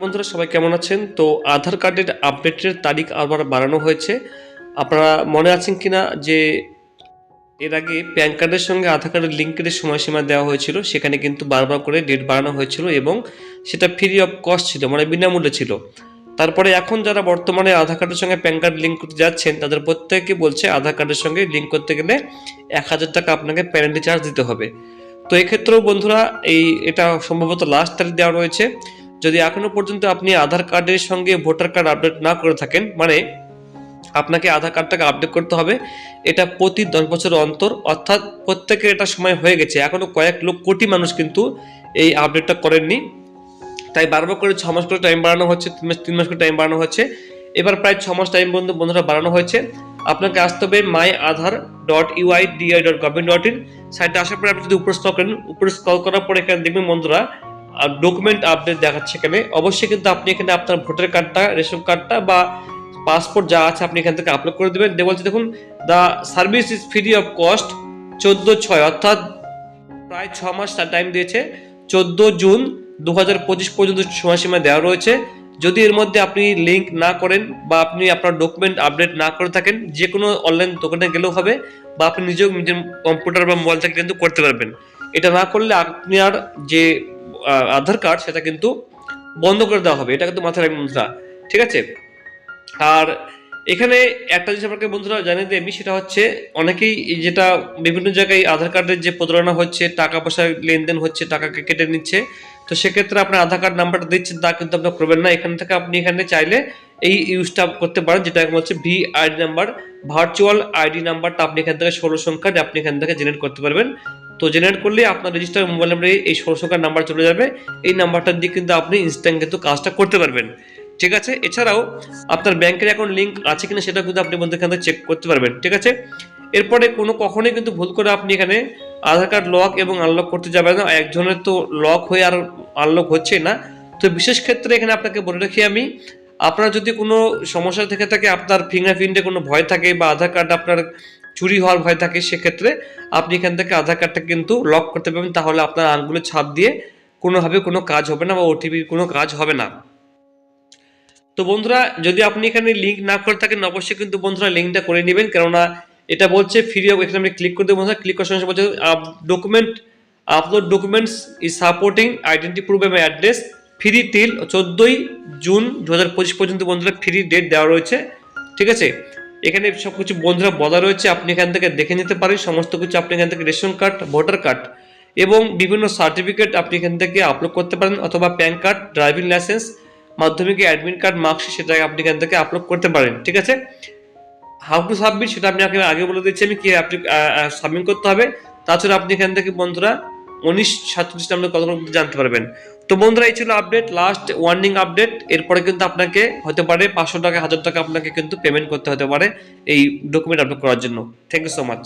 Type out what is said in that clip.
বন্ধুরা, সবাই কেমন আছেন? তো আধার কার্ডের আপডেটের তারিখ আবার বাড়ানো হয়েছে। আপনারা মনে আছেন কিনা যে এর আগে প্যান কার্ডের সঙ্গে আধার কার্ডের লিঙ্কের সময়সীমা দেওয়া হয়েছিল, সেখানে কিন্তু বারবার করে ডেট বাড়ানো হয়েছিল এবং সেটা ফ্রি অফ কস্ট ছিল মানে বিনামূল্যে ছিল। তারপরে এখন যারা বর্তমানে আধার কার্ডের সঙ্গে প্যান কার্ড লিঙ্ক করতে যাচ্ছেন, তাদের প্রত্যেকে বলছে আধার কার্ডের সঙ্গে লিঙ্ক করতে গেলে এক হাজার টাকা আপনাকে পেনাল্টি চার্জ দিতে হবে। তো এক্ষেত্রেও বন্ধুরা, এই এটা সম্ভবত লাস্ট তারিখ দেওয়া রয়েছে। যদি এখনও পর্যন্ত আপনি আধার কার্ডের সঙ্গে ভোটার কার্ড আপডেট না করে থাকেন মানে আপনাকে আধার কার্ডটাকে আপডেট করতে হবে, এটা প্রতি দশ বছর অন্তর, অর্থাৎ প্রত্যেকের এটা সময় হয়ে গেছে। এখনও কয়েক লোক কোটি মানুষ কিন্তু এই আপডেটটা করেননি। তাই বারবার করে ছ মাস করে টাইম বাড়ানো হচ্ছে, তিন মাস তিন মাস করে টাইম বাড়ানো হচ্ছে। এবার প্রায় ছ মাস টাইম বন্ধু বন্ধুরা বাড়ানো হয়েছে। আপনাকে আসতে হবে my Aadhaar dot U I D I dot government dot in সাইটে আসার পরে আপনি যদি উপরে স্ক্রল করেন, উপরে স্ক্রল করার পরে এখানে দেখবেন বন্ধুরা ডকুমেন্ট আপডেট দেখাচ্ছে এখানে। অবশ্যই কিন্তু আপনি এখানে আপনার ভোটার কার্ডটা রেশন কার্ডটা বা পাসপোর্ট যা আছে আপনি এখান থেকে আপলোড করে দেবেন। দিয়ে বলছে দেখুন the service is free of cost চোদ্দ ছয় অর্থাৎ প্রায় ছ মাস তার টাইম দিয়েছে। চোদ্দ জুন দু হাজার পঁচিশ পর্যন্ত সময়সীমা দেওয়া রয়েছে। যদি এর মধ্যে আপনি লিঙ্ক না করেন বা আপনি আপনার ডকুমেন্ট আপডেট না করে থাকেন যে কোনো অনলাইন দোকানে গেলেও হবে বা আপনি নিজেও নিজের কম্পিউটার বা মোবাইল থেকে কিন্তু করতে পারবেন। এটা না করলে আপনার যে আহ, আধার কার্ড সেটা কিন্তু বন্ধ করে দেওয়া হবে। এটা কিন্তু মাথায় রাখবেন বন্ধুরা। ঠিক আছে? আর এখানে একটা জিনিস আপনাকে বন্ধুরা জানিয়ে আমি, সেটা হচ্ছে অনেকেই যেটা বিভিন্ন জায়গায় আধার কার্ডের যে প্রতারণা হচ্ছে, টাকা পয়সা লেনদেন হচ্ছে, টাকাকে কেটে নিচ্ছে, তো সেক্ষেত্রে আপনার আধার কার্ড নাম্বারটা দিচ্ছেন তা কিন্তু আপনার করবেন না। এখান থেকে আপনি এখানে চাইলে এই ইউজটা করতে পারেন, যেটা এখন হচ্ছে V ID number virtual ID নাম্বারটা আপনি এখান থেকে ষোলো সংখ্যা আপনি এখান থেকে জেনারেট করতে পারবেন। তো জেনারেট করলে আপনার রেজিস্টার মোবাইল নাম্বারে এই ষোলো সংখ্যার নাম্বার চলে যাবে। এই নাম্বারটা দিয়ে কিন্তু আপনি ইনস্ট্যান্ট কিন্তু কাজটা করতে পারবেন। ঠিক আছে? এছাড়াও আপনার ব্যাংকের অ্যাকাউন্ট লিঙ্ক আছে কিনা সেটা কিন্তু আপনি বন্ধু এখান থেকে চেক করতে পারবেন। ঠিক আছে? এরপরে কোনো কখনোই কিন্তু ভুল করে আপনি এখানে আধার কার্ড লক এবং আনলক করতে যাবেন না। একজনের তো লক হয়ে আর আনলক হচ্ছে না। তো বিশেষ ক্ষেত্রে এখানে আপনাকে বলে রাখি আমি আপনার যদি কোনো সমস্যা থেকে থাকে, আপনার ফিঙ্গারপ্রিন্টে কোনো ভয় থাকে বা আধার কার্ড আপনার চুরি হওয়ার ভয় থাকে, সেক্ষেত্রে আপনি এখান থেকে আধার কার্ডটা কিন্তু লক করতে পারবেন। তাহলে আপনার আঙ্গুলের ছাপ দিয়ে কোনোভাবে কোনো কাজ হবে না বা ওটিপির কোনো কাজ হবে না। তো বন্ধুরা, যদি আপনি এখানে লিঙ্ক না করে থাকেন, অবশ্যই কিন্তু বন্ধুরা লিঙ্কটা করে নেবেন। কেননা এটা বলছে ফ্রি এখানে আপনি ক্লিক করতে বন্ধুরা। ক্লিক করার সঙ্গে বলছে document upload documents is supporting identity proof এবং অ্যাড্রেস ফ্রি টিল চোদ্দোই জুন দু হাজার পঁচিশ পর্যন্ত বন্ধুরা ফ্রি ডেট দেওয়া রয়েছে, ঠিক আছে? এখানে সব কিছু বন্ধুরা বলা রয়েছে, আপনি এখান থেকে দেখে নিতে পারেন, সমস্ত কিছু আপনি এখান থেকে রেশন কার্ড, ভোটার কার্ড এবং বিভিন্ন সার্টিফিকেট আপনি এখান থেকে আপলোড করতে পারেন অথবা প্যান কার্ড ড্রাইভিং লাইসেন্স মাধ্যমিক অ্যাডমিট কার্ড মার্কশিট সেটা আপনি এখান থেকে আপলোড করতে পারেন, ঠিক আছে? হাউ টু সাবমিট সেটা আপনি আগে বলে দিচ্ছি আমি, কি আপনি সাবমিট করতে হবে। তাছাড়া আপনি এখান থেকে বন্ধুরা উনিশ সাতচল্লিশ নাম্বার কত জানতে পারবেন। তো বন্ধুরা, এই ছিল আপডেট লাস্ট ওয়ার্নিং আপডেট এরপরে কিন্তু আপনাকে হতে পারে পাঁচশো টাকা, হাজার টাকা আপনাকে কিন্তু পেমেন্ট করতে হতে পারে এই ডকুমেন্ট আপলোড করার জন্য। Thank you so much